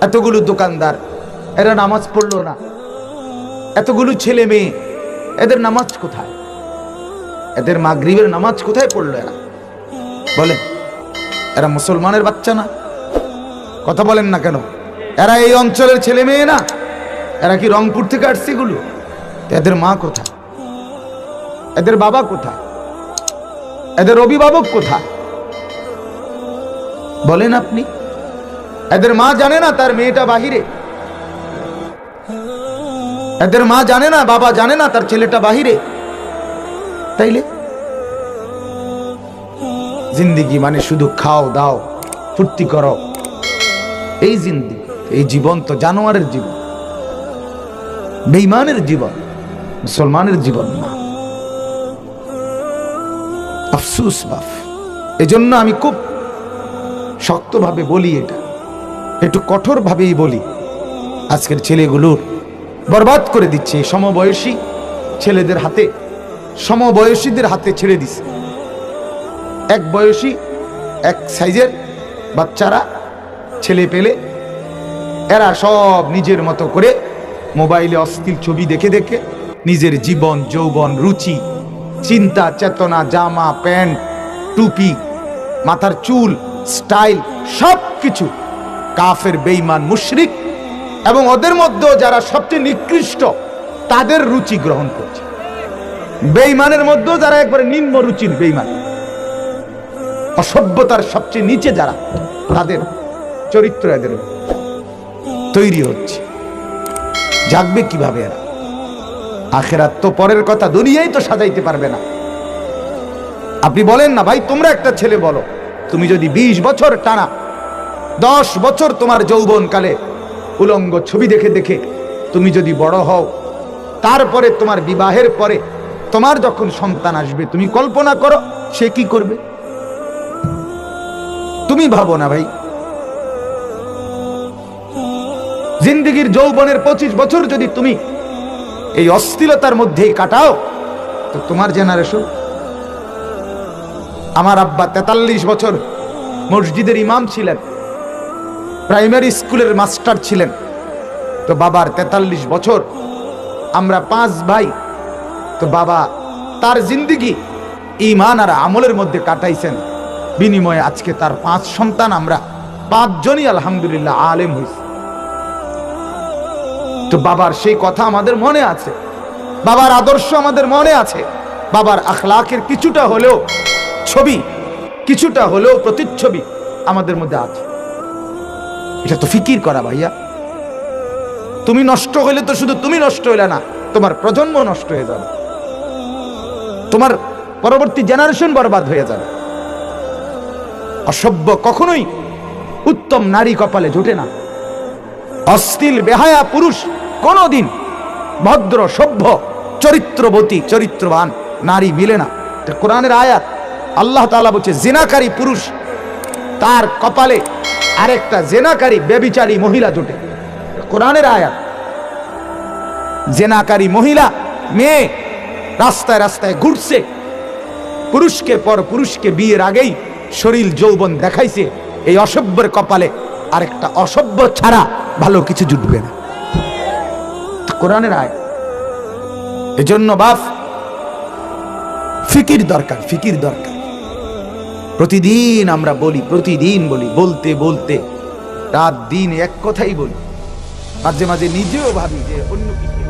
এতগুলো দোকানদার, এরা নামাজ পড়ল না। এতগুলো ছেলে মেয়ে, এদের নামাজ কোথায়? এদের মাগরিবের নামাজ কোথায় পড়ল এরা? বলেন, এরা মুসলমানের বাচ্চা না? কথা বলেন না কেন? এরা এই অঞ্চলের ছেলে মেয়ে না? এরা কি রংপুর থেকে আসছে এগুলো? এদের মা কোথায়? এদের বাবা কোথায়? এদের অভিভাবক কোথায়? বলেন আপনি। এদের মা জানে না তার মেয়েটা বাহিরে। এদের মা জানে না, বাবা জানে না তার ছেলেটা বাহিরে। তাইলে? জিন্দিগি মানে শুধু খাও, দাও, ফুর্তি করো। এই জিন্দি এই জীবন তো জানোয়ারের জীবন। বেইমানের জীবন, মুসলমানের জীবন না। আফসুস বাফ এজন্য আমি খুব শক্তভাবে বলি এটা। একটু কঠোরভাবেই বলি। আজকের ছেলেগুলোর বরবাদ করে দিচ্ছে সমবয়সী ছেলেদের হাতে, সমবয়সীদের হাতে ছেড়ে দিছে। এক বয়সী, এক সাইজের বাচ্চারা ছেলে পেলে এরা সব নিজের মতো করে মোবাইলে অস্থির ছবি দেখে দেখে নিজের জীবন, যৌবন, রুচি, চিন্তা, চেতনা, জামা, প্যান্ট, টুপি, মাথার চুল, স্টাইল সব কিছু কাফের বেইমান মুশরিক এবং ওদের মধ্যেও যারা সবচেয়ে নিকৃষ্ট, তাদের রুচি গ্রহণ করছে। বেইমানের মধ্যেও যারা একবারে নিম্ন রুচির বেইমান অসভ্যতার সবচেয়ে নিচে যারা, তাদের চরিত্র এদের তৈরি হচ্ছে। জাগবে কীভাবে এরা? আখেরাত তো পরের কথা, দুনিয়াই তো সাজাইতে পারবে না। আপনি বলেন না, ভাই, তোমরা একটা ছেলে বলো, তুমি যদি ২০ বছর টানা দশ বছর তোমার যৌবন কালে উলঙ্গ ছবি দেখে দেখে তুমি যদি বড় হও, তারপরে তোমার বিবাহের পরে তোমার যখন সন্তান আসবে, তুমি কল্পনা করো সে কি করবে? তুমি ভাবো না ভাই। জিন্দিগির যৌবনের পঁচিশ বছর যদি তুমি এই অস্থিরতার মধ্যেই কাটাও, তো তোমার জেনারেশন আমার আব্বা তেতাল্লিশ বছর মসজিদের ইমাম ছিলেন। প্রাইমারি স্কুলের মাস্টার ছিলেন। তো বাবার তেতাল্লিশ বছর। আমরা পাঁচ ভাই। তো বাবা তার জিন্দিগি ইমান আর আমলের মধ্যে কাটাইছেন। বিনিময়ে আজকে তার পাঁচ সন্তান আমরা পাঁচজনই আলহামদুলিল্লাহ আলেম হয়েছে তো বাবার সেই কথা আমাদের মনে আছে। বাবার আদর্শ আমাদের মনে আছে। বাবার আখলাকের কিছুটা হলেও ছবি, কিছুটা হলেও প্রতিচ্ছবি আমাদের মধ্যে আছে। এটা তো ফিকির করা ভাইয়া। তুমি নষ্ট হইলে তো শুধু তুমি নষ্ট হইলে না, তোমার প্রজন্ম নষ্ট হয়ে যাবে। তোমার পরবর্তী জেনারেশন বরবাদ হয়ে যাবে। অসভ্য কখনোই উত্তম নারী কপালে জোটে না। অশ্লীল, বেহায়া পুরুষ কোনোদিন ভদ্র, সভ্য, চরিত্রবতী, চরিত্রবান নারী মিলে না। কোরআনের আয়াত। আল্লাহ তাআলা বলছে, জেনাকারী পুরুষ তার কপালে আরেকটা জেনাকারী ব্যবিচারী মহিলা জোটে। কোরআনের আয়াত, জেনাকারী মহিলা, মেয়ে রাস্তায় রাস্তায় ঘুরছে। পুরুষকে পর পুরুষকে বিয়ের আগেই শরীর যৌবন দেখাইছে। এই অসভ্যের কপালে আরেকটা অসভ্য ছাড়া ভালো কিছু জুটবে না। কোরআনের আয় এজন্য বাপ, ফিকির দরকার ফিকির দরকার। প্রতিদিন আমরা বলি, প্রতিদিন বলি, বলতে বলতে, রাত দিন এক কথাই বলি। মাঝে মাঝে নিজেও ভাবি যে অন্য কিছু।